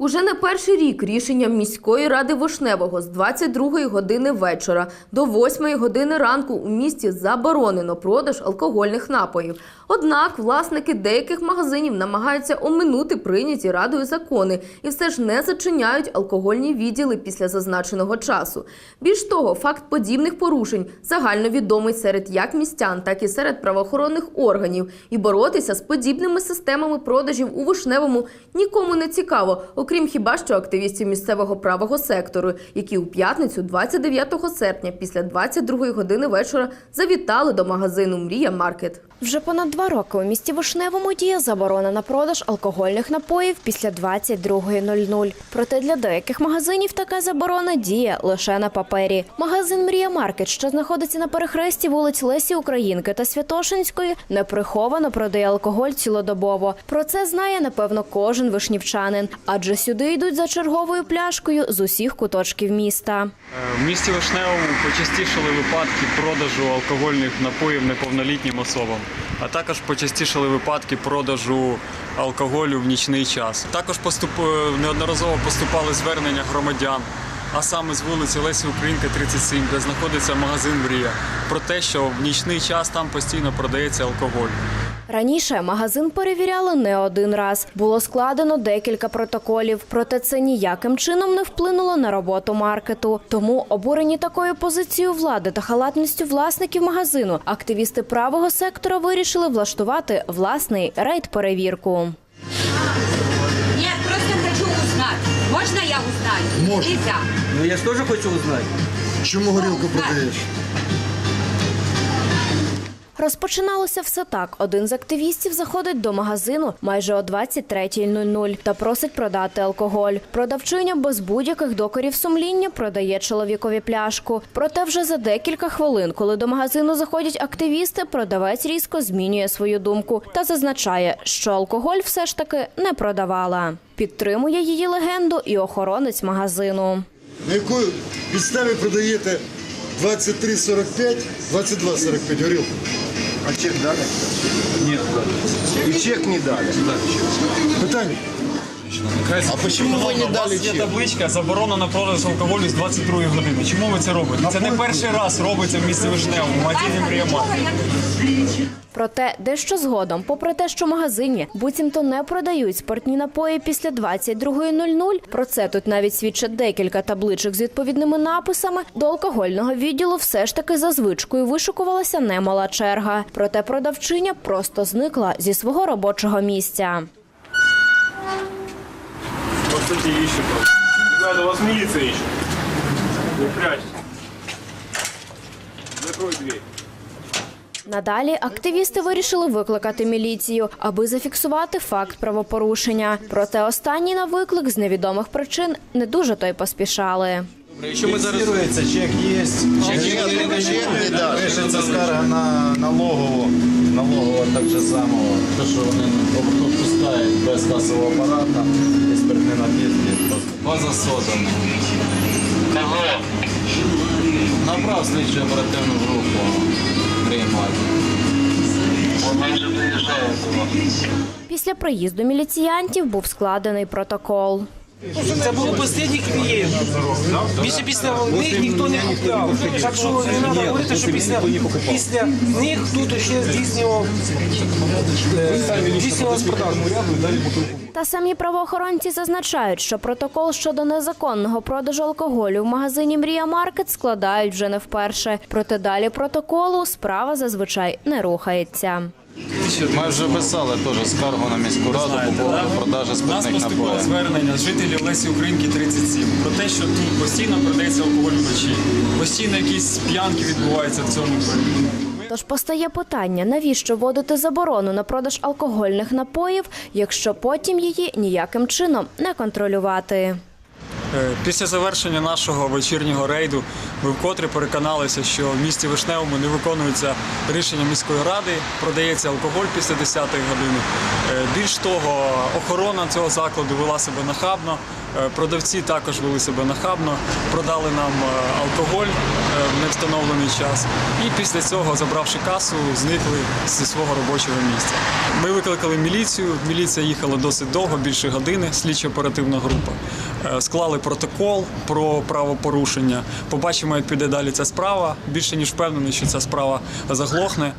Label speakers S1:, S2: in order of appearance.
S1: Уже не перший рік рішенням міської ради Вишневого з 22 години вечора до 8 години ранку у місті заборонено продаж алкогольних напоїв. Однак власники деяких магазинів намагаються оминути прийняті радою закони і все ж не зачиняють алкогольні відділи після зазначеного часу. Більш того, факт подібних порушень загальновідомий серед як містян, так і серед правоохоронних органів. І боротися з подібними системами продажів у Вишневому нікому не цікаво, окрім хіба що активістів місцевого правого сектору, які у п'ятницю, 29 серпня, після 22 години вечора, завітали до магазину Мрія Маркет.
S2: Вже понад два роки у місті Вишневому діє заборона на продаж алкогольних напоїв після 22.00. Проте для деяких магазинів така заборона діє лише на папері. Магазин Мрія Маркет, що знаходиться на перехресті вулиць Лесі Українки та Святошинської, неприховано продає алкоголь цілодобово. Про це знає напевно кожен вишнівчанин, адже сюди йдуть за черговою пляшкою з усіх куточків міста.
S3: Е, В місті Вишневому почастішали випадки продажу алкогольних напоїв неповнолітнім особам, а також почастішали випадки продажу алкоголю в нічний час. Також поступ... е, неодноразово поступали звернення громадян, а саме з вулиці Лесі Українки, 37, де знаходиться магазин Мрія, про те, що в нічний час там постійно продається алкоголь.
S2: Раніше магазин перевіряли не один раз. Було складено декілька протоколів, проте це ніяким чином не вплинуло на роботу маркету. Тому обурені такою позицією влади та халатністю власників магазину, активісти правого сектора вирішили влаштувати власний рейд-перевірку.
S4: Нет, просто хочу узнать. Можно я узнаю? Нельзя.
S5: Ну я же тоже хочу узнать.
S4: Хочу
S5: Чому горілку продаєш?
S2: Розпочиналося все так. Один з активістів заходить до магазину майже о 23.00 та просить продати алкоголь. Продавчиня без будь-яких докорів сумління продає чоловікові пляшку. Проте вже за декілька хвилин, коли до магазину заходять активісти, продавець різко змінює свою думку та зазначає, що алкоголь все ж таки не продавала. Підтримує її легенду і охоронець магазину.
S6: На якій підставі продаєте 23,45, 22,45 горілку?
S5: А чек дали? Нет. И чек не дали.
S6: Питання. А почему ви не
S3: У
S6: дали
S3: вас є
S6: чек?
S3: табличка заборона на продаж алкоголю з 22 години. Чому ви це робите? Це не перший раз робиться в місті Вишневому, в магазині Маркет.
S2: Проте дещо згодом, попри те, що в магазині буцімто не продають спиртні напої після 22.00, про це тут навіть свідчать декілька табличок з відповідними написами, до алкогольного відділу все ж таки за звичкою вишукувалася немала черга. Проте продавчиня просто зникла зі свого робочого місця.
S7: Вот эти ищут. Надо, вас милиция ищет. Не прячься. Закрой дверь.
S2: Надалі активісти вирішили викликати міліцію, аби зафіксувати факт правопорушення. Проте останні на виклик з невідомих причин не дуже то й поспішали.
S8: Фіксується, чек є. Чек не дали. Пишеться скарга на налогову. Налогово так же самого. Те, що вони опускають без касового апарата і спиртні напітки. База сотана. Направ слідчу оперативну групу. Приймати.
S2: Після приїзду міліціянтів був складений протокол.
S9: Це був останній клієнт. Більше після них ніхто не купляв. Так що не треба говорити, що після, після них тут ще здійснював е, здійснювалась продажа.
S2: Та самі правоохоронці зазначають, що протокол щодо незаконного продажу алкоголю в магазині Мрія Маркет складають вже не вперше. Проте далі протоколу справа зазвичай не рухається.
S8: Ми вже писали теж скаргу на міську раду по поводу продажу
S3: У нас поступило звернення з жителів Лесі Українки 37 про те, що тут постійно продається алкоголь вночі. Постійно якісь п'янки відбуваються в цьому.
S2: Тож постає питання, навіщо вводити заборону на продаж алкогольних напоїв, якщо потім її ніяким чином не контролювати.
S3: Е, Після завершення нашого вечірнього рейду ми вкотре переконалися, що в місті Вишневому не виконується рішення міської ради, продається алкоголь після 10-ї години. Е, Більш того, охорона цього закладу вела себе нахабно, е, продавці також вели себе нахабно, продали нам алкоголь в невстановлений час. І після цього, забравши касу, зникли зі свого робочого місця. Ми викликали міліцію. Міліція їхала досить довго, більше години. Слідчо-оперативна група. Е, Склали протокол про правопорушення. Побачимо, як піде далі ця справа. Більше ніж впевнений, що ця справа заглохне.